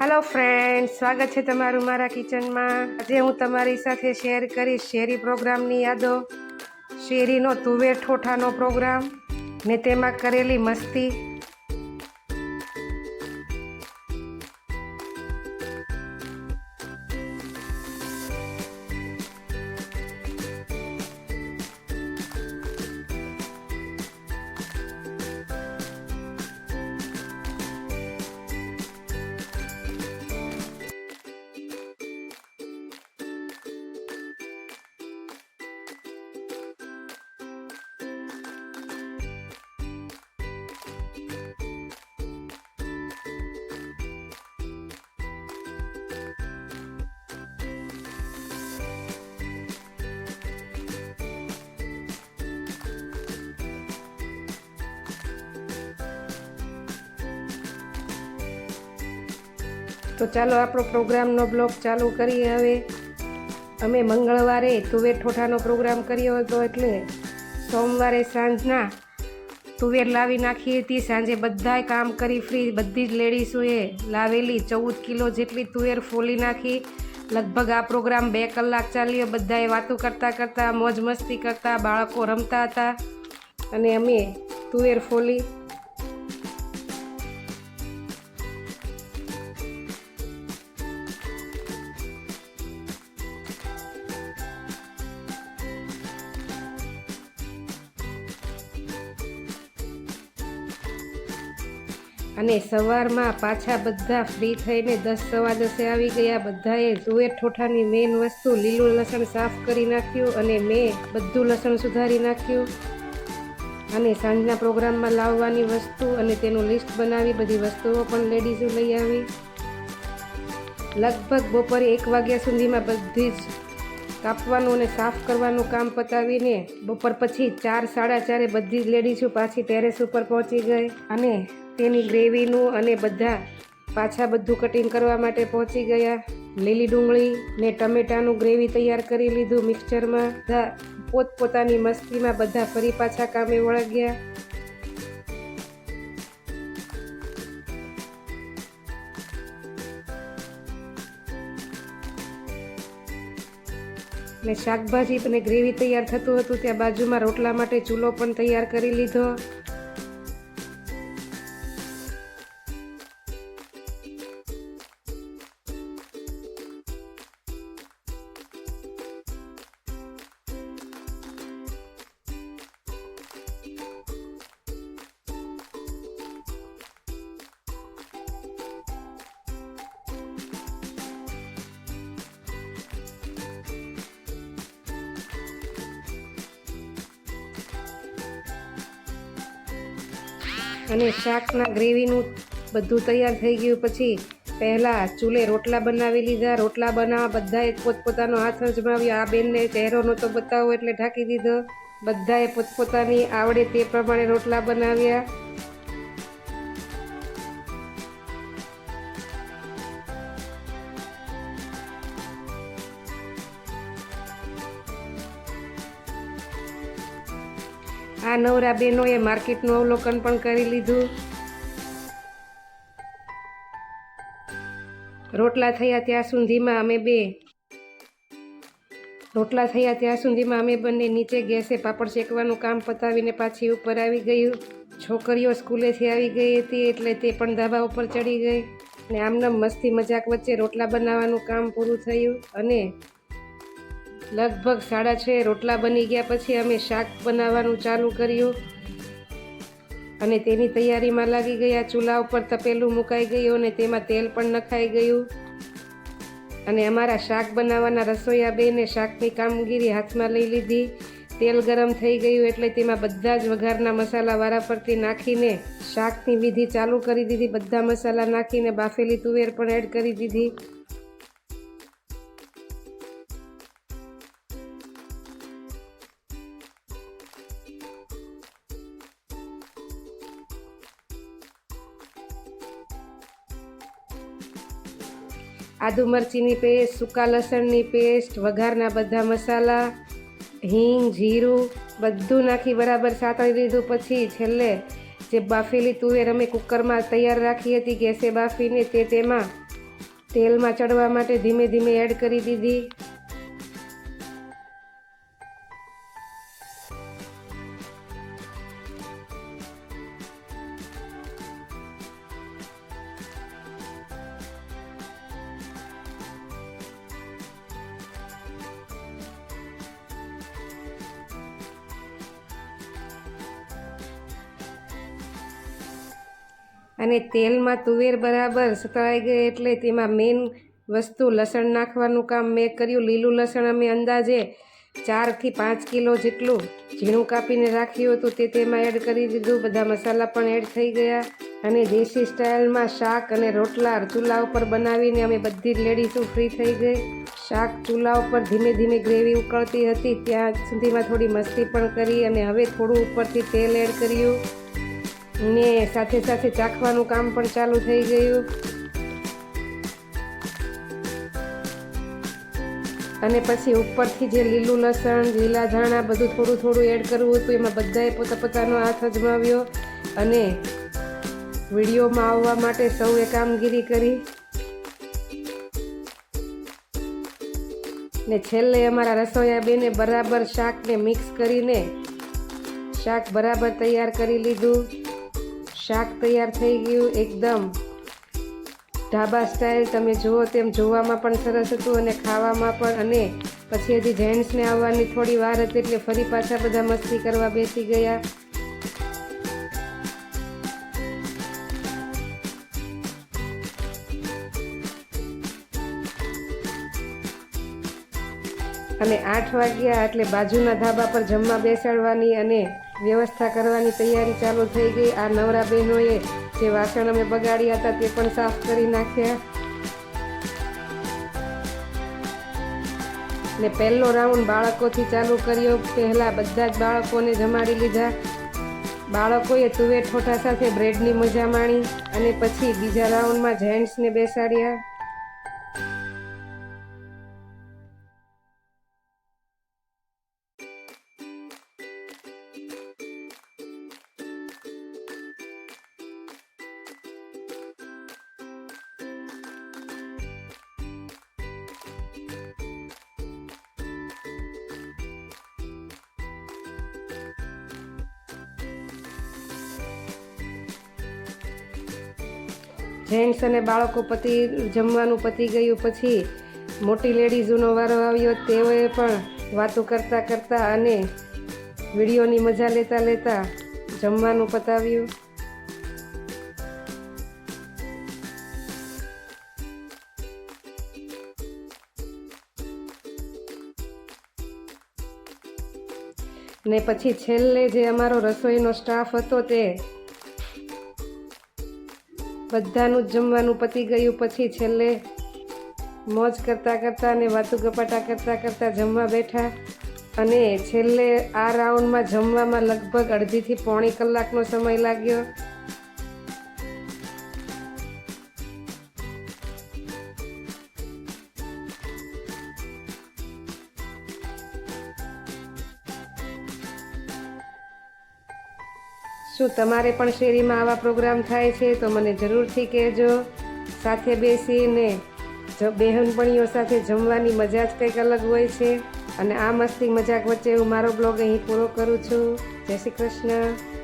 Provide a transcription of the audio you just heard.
Hello friend સ્વાગત છે તમારું મારા કિચનમાં. આજે હું તમારી સાથે શેર કરીશ શેરી પ્રોગ્રામની યાદો. શેરીનો તુવેર ઠોઠાનો પ્રોગ્રામ ને તેમાં કરેલી મસ્તી. તો ચાલો આપણો પ્રોગ્રામનો બ્લોગ ચાલુ કરીએ હવે. અમે મંગળવારે તુવેર ઠોઠાનો પ્રોગ્રામ કર્યો હતો એટલે સોમવારે સાંજના તુવેર લાવી નાખી હતી. સાંજે બધાય કામ કરી ફ્રી, બધી જ લેડીઝોએ લાવેલી ચૌદ કિલો જેટલી તુવેર ફોલી નાખી. લગભગ આ પ્રોગ્રામ બે કલાક ચાલ્યો. બધાએ વાતો કરતાં કરતાં, મોજ મસ્તી કરતાં, બાળકો રમતા હતા. અને અમે તુવેર ફોલી અને સવારમાં પાછા બધા ફ્રી થઈને દસ સવા દસે આવી ગયા. બધાએ તુવેર ઠોઠાની મેઇન વસ્તુ, લીલું લસણ સાફ કરી નાખ્યું અને મેં બધું લસણ સુધારી નાખ્યું. અને સાંજના પ્રોગ્રામમાં લાવવાની વસ્તુ અને તેનું લિસ્ટ બનાવી, બધી વસ્તુઓ પણ લેડીઝો લઈ આવી. લગભગ બપોરે એક વાગ્યા સુધીમાં બધી જ કાપવાનું અને સાફ કરવાનું કામ પતાવીને બપોર પછી ચાર, સાડા ચારે બધી જ લેડીઝો પાછી ટેરેસ ઉપર પહોંચી ગઈ અને તેની ગ્રેવીનું અને બધા પાછા બધું કટિંગ કરવા માટે પહોંચી ગયા. લીલી ડુંગળી ને ટમેટાનું ગ્રેવી તૈયાર કરી લીધું મિક્સચરમાં બધા પોતપોતાની મસ્તીમાં બધા ફરી પાછા કામે વળગ્યા. ને શાકભાજી અને ગ્રેવી તૈયાર થતું હતું, ત્યાં બાજુમાં રોટલા માટે ચૂલો પણ તૈયાર કરી લીધો. અને શાકના ગ્રેવીનું બધું તૈયાર થઈ ગયું પછી પહેલાં ચૂલે રોટલા બનાવી લીધા. રોટલા બનાવવા બધાએ પોતપોતાનો હાથ અજમાવ્યો. આ બેનને ચહેરો નહોતો બતાવવો એટલે ઢાંકી દીધો. બધાએ પોતપોતાની આવડે તે પ્રમાણે રોટલા બનાવ્યા. આ નવરા બહેનોએ માર્કેટનું અવલોકન પણ કરી લીધું. રોટલા થયા ત્યાં સુધીમાં અમે બે. રોટલા થયા ત્યાં સુધીમાં અમે બંને નીચે ગેસે પાપડ શેકવાનું કામ પતાવીને પાછી ઉપર આવી ગયું. છોકરીઓ સ્કૂલેથી આવી ગઈ હતી એટલે તે પણ ધાબા ઉપર ચડી ગઈ. ને આમનામ મસ્તી મજાક વચ્ચે રોટલા બનાવવાનું કામ પૂરું થયું અને લગભગ સાડા છ રોટલા બની ગયા પછી અમે શાક બનાવવાનું ચાલુ કર્યું. અને તેની તૈયારીમાં લાગી ગયા, ચૂલા ઉપર તપેલું મુકાઈ ગયું અને તેમાં તેલ પણ નખાઈ ગયું. અને અમારા શાક બનાવવાના રસોઈયા બેને શાકની કામગીરી હાથમાં લઈ લીધી. તેલ ગરમ થઈ ગયું એટલે તેમાં બધા જ વઘારના મસાલા પરથી નાખીને શાકની વિધિ ચાલુ કરી દીધી. બધા મસાલા નાખીને બાફેલી તુવેર પણ એડ કરી દીધી. આદુ મરચીની પેસ્ટ, સૂકા લસણની પેસ્ટ, વઘારના બધા મસાલા, હિંગ, જીરું, બધું નાખી બરાબર સાતળી લીધું. પછી છેલ્લે જે બાફેલી તુવેર અમે કુકરમાં તૈયાર રાખી હતી ગેસે બાફીને તે તેમાં તેલમાં ચડવા માટે ધીમે ધીમે એડ કરી દીધી. અને તેલમાં તુવેર બરાબર સતળાઈ ગઈ એટલે તેમાં મેઇન વસ્તુ લસણ નાખવાનું કામ મેં કર્યું. લીલું લસણ અમે અંદાજે ચારથી પાંચ કિલો જેટલું ઝીણું કાપીને રાખ્યું હતું. તે તેમાં એડ કરી દીધું. બધા મસાલા પણ એડ થઈ ગયા. અને દેશી સ્ટાઇલમાં શાક અને રોટલા ચૂલા ઉપર બનાવીને અમે બધી જ લેડીઝો ફ્રી થઈ ગઈ. શાક ચૂલા ઉપર ધીમે ધીમે ગ્રેવી ઉકળતી હતી. ત્યાં સુધીમાં થોડી મસ્તી પણ કરી અને હવે થોડું ઉપરથી તેલ એડ કર્યું. ને સાથે સાથે ચાખવાનું કામ પણ ચાલુ થઈ ગયું. અને પછી ઉપરથી જે લીલું લસણ, લીલા ધાણા બધું થોડું થોડું એડ કરવું હતું, એમાં બધાએ પોતા પોતાનો હાથ અજમાવ્યો અને વિડીયોમાં આવવા માટે સૌએ કામગીરી કરી. ને છેલ્લે અમારા રસોઈયા બેને બરાબર શાકને મિક્સ કરીને શાક બરાબર તૈયાર કરી લીધું. શાક તૈયાર થઈ ગયું એકદમ. ઢાબા સ્ટાઇલ તમે જુઓ તેમ જોવામાં પણ સરસ હતું અને ખાવામાં પણ. અને પછી હજી જેન્ટ્સને આવવાની થોડી વાર હતી એટલે ફરી પાછા બધા મસ્તી કરવા બેસી ગયા. અને આઠ વાગ્યા એટલે બાજુના ધાબા પર જમવા બેસાડવાની અને વ્યવસ્થા કરવાની તૈયારી ચાલુ થઈ ગઈ. આ નવરા બહેનોએ જે વાસણ અમે બગાડ્યા હતા તે પણ સાફ કરી નાખ્યા. ને પહેલો રાઉન્ડ બાળકોથી ચાલુ કર્યો. પહેલાં બધા જ બાળકોને જમાડી લીધા. બાળકોએ તુવેર ઠોઠા સાથે બ્રેડની મજા માણી અને પછી બીજા રાઉન્ડમાં જેન્ટ્સને બેસાડ્યા. જેન્ટ્સ અને બાળકો પતિ જમવાનું પતી ગયું પછી મોટી લેડીઝોનો વારો આવ્યો, તેઓએ પણ વાતો કરતાં કરતાં અને વિડીયોની મજા લેતા લેતા જમવાનું પતાવ્યું. ને પછી છેલ્લે જે અમારો રસોઈનો સ્ટાફ હતો તે બધાનું જમવાનું પતી ગયું. પછી છેલ્લે મોજ કરતાં કરતાં અને વાતુ ગપાટા કરતાં કરતાં જમવા બેઠા. અને છેલ્લે આ રાઉન્ડમાં જમવામાં લગભગ અડધીથી પોણી કલાકનો સમય લાગ્યો. શું તમારે પણ શેરીમાં આવા પ્રોગ્રામ થાય છે તો મને જરૂરથી કહેજો. સાથે બેસીને બહેનપણીઓ સાથે જમવાની મજા જ કંઈક અલગ હોય છે. અને આ મસ્તી મજાક વચ્ચે હું મારો બ્લોગ અહીં પૂરો કરું છું. જય શ્રી કૃષ્ણ.